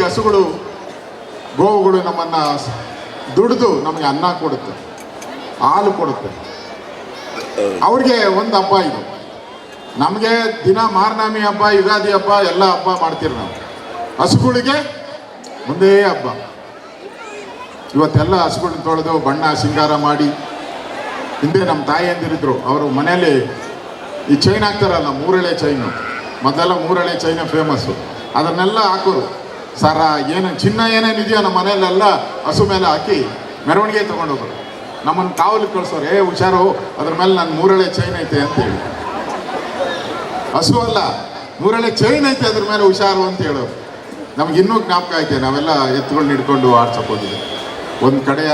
ಹಸುಗಳು, ಗೋವುಗಳು ನಮ್ಮನ್ನ ದುಡಿದು ನಮಗೆ ಅನ್ನ ಕೊಡುತ್ತೆ, ಹಾಲು ಕೊಡುತ್ತೆ. ಅವ್ರಿಗೆ ಒಂದು ಹಬ್ಬ ಇದು. ನಮಗೆ ದಿನ ಮಾರ್ನಾಮಿ ಹಬ್ಬ, ಯುಗಾದಿ ಹಬ್ಬ, ಎಲ್ಲ ಹಬ್ಬ ಮಾಡ್ತೀರಿ ನಾವು. ಹಸುಗಳಿಗೆ ಒಂದೇ ಹಬ್ಬ. ಇವತ್ತೆಲ್ಲ ಹಸುಗಳನ್ನ ತೊಳೆದು ಬಣ್ಣ ಸಿಂಗಾರ ಮಾಡಿ, ಹಿಂದೆ ನಮ್ಮ ತಾಯಿಯಂದಿರಿದ್ರು ಅವರು ಮನೆಯಲ್ಲಿ ಈ ಚೈನ್ ಹಾಕ್ತಾರಲ್ಲ, ಮೂರಳೆ ಚೈನು ಮೊದಲೆಲ್ಲ ಮೂರಳೆ ಚೈನ ಫೇಮಸ್ಸು ಅದನ್ನೆಲ್ಲ ಹಾಕೋರು. ಸರ, ಏನು, ಚಿನ್ನ ಏನೇನಿದೆಯೋ ನಮ್ಮ ಮನೆಯಲ್ಲೆಲ್ಲ ಹಸು ಮೇಲೆ ಹಾಕಿ ಮೆರವಣಿಗೆ ತೊಗೊಂಡೋಗೋರು ನಮ್ಮನ್ನು ಕಾವಲು ಕಳ್ಸೋರು, ಏ, ಹುಷಾರು, ಅದ್ರ ಮೇಲೆ ನನ್ನ ಮೂರಳೆ ಚೈನ್ ಐತೆ ಅಂತೇಳಿ ಹಸು ಅಲ್ಲ, ಮೂರಳೆ ಚೈನ್ ಐತೆ ಅದ್ರ ಮೇಲೆ ಹುಷಾರು ಅಂತ ಹೇಳೋರು. ನಮ್ಗೆ ಇನ್ನೂ ಜ್ಞಾಪಕ ಐತೆ, ನಾವೆಲ್ಲ ಎತ್ತುಗಳನ್ನ ಹಿಡ್ಕೊಂಡು ಆಡ್ಸಕ್ಕೆ ಹೋಗಿದೆ ಒಂದು ಕಡೆಯ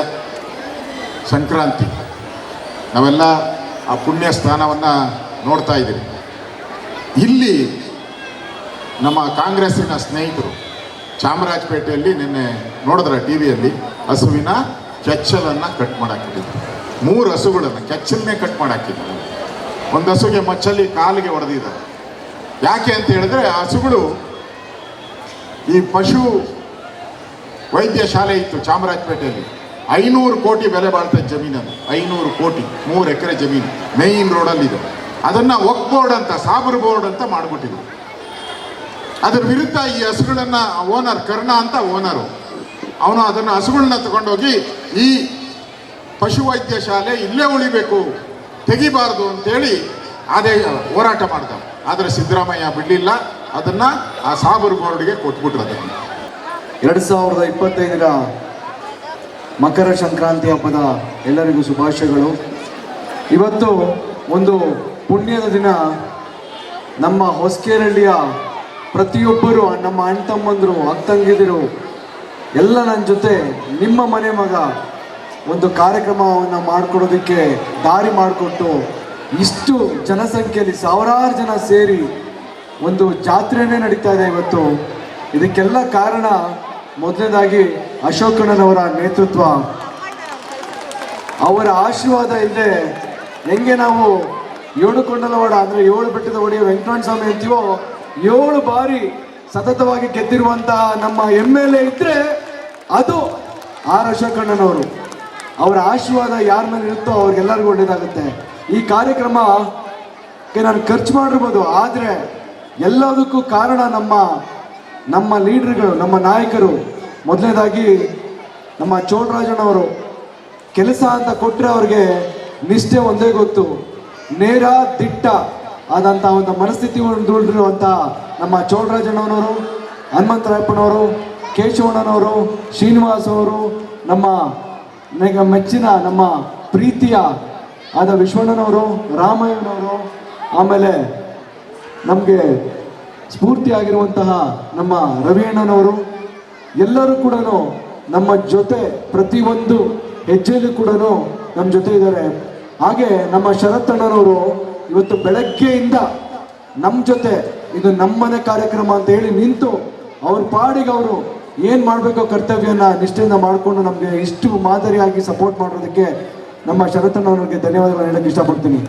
ಸಂಕ್ರಾಂತಿ, ನಾವೆಲ್ಲ ಆ ಪುಣ್ಯ ಸ್ಥಾನವನ್ನು ನೋಡ್ತಾ ಇದ್ದೀವಿ. ಇಲ್ಲಿ ನಮ್ಮ ಕಾಂಗ್ರೆಸ್ಸಿನ ಸ್ನೇಹಿತರು ಚಾಮರಾಜಪೇಟೆಯಲ್ಲಿ ನಿನ್ನೆ ನೋಡಿದ್ರ ಟಿ ವಿಯಲ್ಲಿ ಹಸುವಿನ ಕೆಚ್ಚಲನ್ನು ಕಟ್ ಮಾಡಾಕಿದ್ರು ಮೂರು ಹಸುಗಳನ್ನು ಕೆಚ್ಚಲನ್ನೇ ಕಟ್ ಮಾಡಾಕಿದ್ರು. ಒಂದು ಹಸುಗೆ ಮಚ್ಚಲ್ಲಿ ಕಾಲಿಗೆ ಹೊಡೆದಿದ್ದಾರೆ ಯಾಕೆ ಅಂತ ಹೇಳಿದ್ರೆ ಆ ಹಸುಗಳು ಈ ಪಶು ವೈದ್ಯ ಶಾಲೆ ಇತ್ತು ಚಾಮರಾಜಪೇಟೆಯಲ್ಲಿ. ಐನೂರು ಕೋಟಿ ಬೆಲೆ ಬಾಳ್ತದೆ ಜಮೀನನ್ನು ಐನೂರು ಕೋಟಿ, ಮೂರು ಎಕರೆ ಜಮೀನು. ಮೇಯ್ನ್ ರೋಡಲ್ಲಿದೆ ಅದನ್ನು ಒಕ್ ಬೋರ್ಡ್ ಅಂತ, ಸಾಬರ್ ಬೋರ್ಡ್ ಅಂತ ಮಾಡಿಬಿಟ್ಟಿದ್ರು. ಅದ್ರ ವಿರುದ್ಧ ಈ ಹಸುಗಳನ್ನ ಓನರ್ ಕರ್ಣ ಅಂತ ಓನರು. ಅವನು ಅದನ್ನು ಹಸುಗಳನ್ನ ತಗೊಂಡೋಗಿ ಈ ಪಶುವೈದ್ಯ ಶಾಲೆ ಇಲ್ಲೇ ಉಳಿಬೇಕು, ತೆಗಿಬಾರ್ದು ಅಂತೇಳಿ ಅದೇ ಹೋರಾಟ ಮಾಡ್ದ ಆದರೆ ಸಿದ್ದರಾಮಯ್ಯ ಬಿಡಲಿಲ್ಲ, ಅದನ್ನ ಆ ಸಾಬರ್ ಬೋರ್ಡ್ಗೆ ಕೊಟ್ಬಿಟ್ರು ಅದನ್ನು. ಎರಡು ಸಾವಿರದ ಇಪ್ಪತ್ತೈದರ ಮಕರ ಸಂಕ್ರಾಂತಿ ಹಬ್ಬದ ಎಲ್ಲರಿಗೂ ಶುಭಾಶಯಗಳು. ಇವತ್ತು ಒಂದು ಪುಣ್ಯದ ದಿನ ನಮ್ಮ ಹೊಸಕೇರಳ್ಳಿಯ ಪ್ರತಿಯೊಬ್ಬರು ನಮ್ಮ ಅಣ್ಣ ತಮ್ಮಂದರು ಅಕ್ಕಂಗಿದಿರು ಎಲ್ಲ ನನ್ನ ಜೊತೆ ನಿಮ್ಮ ಮನೆ ಮಗ ಒಂದು ಕಾರ್ಯಕ್ರಮವನ್ನು ಮಾಡಿಕೊಡೋದಕ್ಕೆ ದಾರಿ ಮಾಡಿಕೊಟ್ಟು ಇಷ್ಟು ಜನಸಂಖ್ಯೆಯಲ್ಲಿ ಸಾವಿರಾರು ಜನ ಸೇರಿ ಒಂದು ಜಾತ್ರೆನೇ ನಡೀತಾ ಇದೆ ಇವತ್ತು. ಇದಕ್ಕೆಲ್ಲ ಕಾರಣ ಮೊದಲನೇದಾಗಿ ಅಶೋಕಣ್ಣನವರ ನೇತೃತ್ವ. ಅವರ ಆಶೀರ್ವಾದ ಇಲ್ಲದೆ ಹೆಂಗೆ ನಾವು ಏಳು ಕೊಂಡಲವಾಡ ಅಂದರೆ ಏಳು ಬೆಟ್ಟದ ಒಡೆಯ ವೆಂಕಟರಮಣ ಸ್ವಾಮಿ ಅಂತೀವೋ ಏಳು ಬಾರಿ ಸತತವಾಗಿ ಗೆದ್ದಿರುವಂತಹ ನಮ್ಮ ಎಂ ಎಲ್ ಎ ಇದ್ರೆ ಅದು ಆರ್ ಅಶೋಕಣ್ಣನವರು. ಅವರ ಆಶೀರ್ವಾದ ಯಾರ ಮೇಲೆ ಇರುತ್ತೋ ಅವ್ರಿಗೆಲ್ಲರಿಗೂ ಒಳ್ಳೇದಾಗುತ್ತೆ. ಈ ಕಾರ್ಯಕ್ರಮಕ್ಕೆ ನಾನು ಖರ್ಚು ಮಾಡಿರ್ಬೋದು, ಆದರೆ ಎಲ್ಲದಕ್ಕೂ ಕಾರಣ ನಮ್ಮ ನಮ್ಮ ಲೀಡರ್ಗಳು, ನಮ್ಮ ನಾಯಕರು. ಮೊದಲನೇದಾಗಿ ನಮ್ಮ ಚೋಳರಾಜಣ್ಣವರು. ಕೆಲಸ ಅಂತ ಕೊಟ್ಟರೆ ಅವ್ರಿಗೆ ನಿಷ್ಠೆ ಒಂದೇ ಗೊತ್ತು. ನೇರ ದಿಟ್ಟ. ಆದಂಥ ಒಂದು ಮನಸ್ಥಿತಿ ಹೊಂದಿರುವಂಥ ನಮ್ಮ ಚೋಳರಾಜಣ್ಣನವರು, ಹನುಮಂತರಾಯಪ್ಪನವರು, ಕೇಶವಣ್ಣನವರು ಶ್ರೀನಿವಾಸ್ ಅವರು ನಮ್ಮ ಮೆಚ್ಚಿನ ನಮ್ಮ ಪ್ರೀತಿಯ ಆದ ವಿಶ್ವಣ್ಣನವರು, ರಾಮಯ್ಯನವರು, ಆಮೇಲೆ ನಮಗೆ ಸ್ಫೂರ್ತಿಯಾಗಿರುವಂತಹ ನಮ್ಮ ರವಿಯಣ್ಣನವರು, ಎಲ್ಲರೂ ಕೂಡ ನಮ್ಮ ಜೊತೆ ಪ್ರತಿಯೊಂದು ಹೆಜ್ಜೆಯಲ್ಲೂ ಕೂಡ ನಮ್ಮ ಜೊತೆ ಇದ್ದಾರೆ. ಹಾಗೆ ನಮ್ಮ ಶರತ್ತಣ್ಣನವರು ಇವತ್ತು ಬೆಳಗ್ಗೆಯಿಂದ ನಮ್ಮ ಜೊತೆ ಇದು ನಮ್ಮನೆ ಕಾರ್ಯಕ್ರಮ ಅಂತ ಹೇಳಿ ನಿಂತು ಅವ್ರ ಪಾಡಿಗೆ ಅವರು ಏನು ಮಾಡಬೇಕೋ ಕರ್ತವ್ಯನ ನಿಷ್ಠೆಯಿಂದ ಮಾಡಿಕೊಂಡು ನಮಗೆ ಇಷ್ಟು ಮಾದರಿಯಾಗಿ ಸಪೋರ್ಟ್ ಮಾಡೋದಕ್ಕೆ ನಮ್ಮ ಶರತ್ತಣ್ಣವ್ರಿಗೆ ಧನ್ಯವಾದಗಳನ್ನು ಹೇಳಕ್ಕೆ ಇಷ್ಟಪಡ್ತೀನಿ.